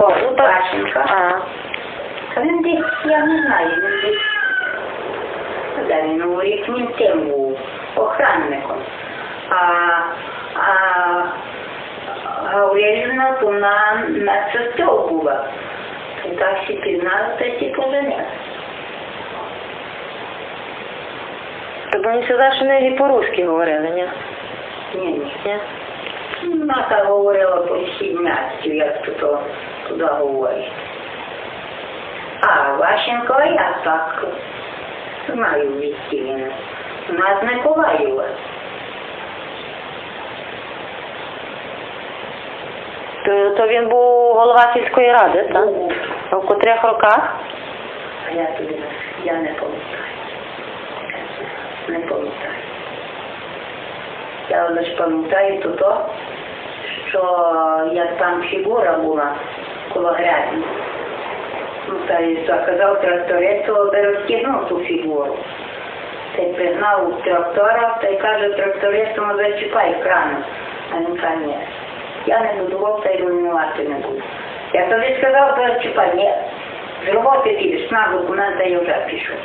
О, ну, так. Пащенка. А, А він десь, я не знаю, він десь. Де він у він тим був, охранником. А, а Гаврилівна то на, на сестру була. І так всі пізнали, та всі поженили. тобто мені сказав, що не по-русски говорили, ні? Ні, ні. Ні? Вона так говорила по сідняцю, як то то. А Ващенко я так знаю він. У нас Миколаєва. То, то він був голова сільської ради, так? Був. А в котрих роках? А я тобі не, я не пам'ятаю. Не пам'ятаю. Я лише пам'ятаю то, то, що як там фігура була коло грязі. Ну, та й заказав тракторист, то розкинув ту фігуру. Та й пригнав трактора, та й каже трактористу, ну зачіпай крану. А він каже, ні. Я не будував, та й руйнувати не буду. Я тобі сказав, то чіпай, ні. З роботи підеш, на документи я вже пішов.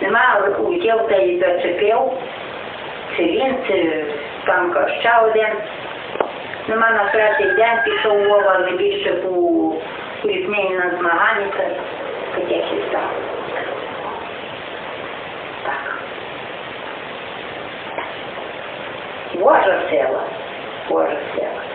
Нема, утів та й зачепив. Це він, це там ще один. Нема на третій день пішов Вова більше по різнині та таке ще стало. Так. Божа сила. Божа сила.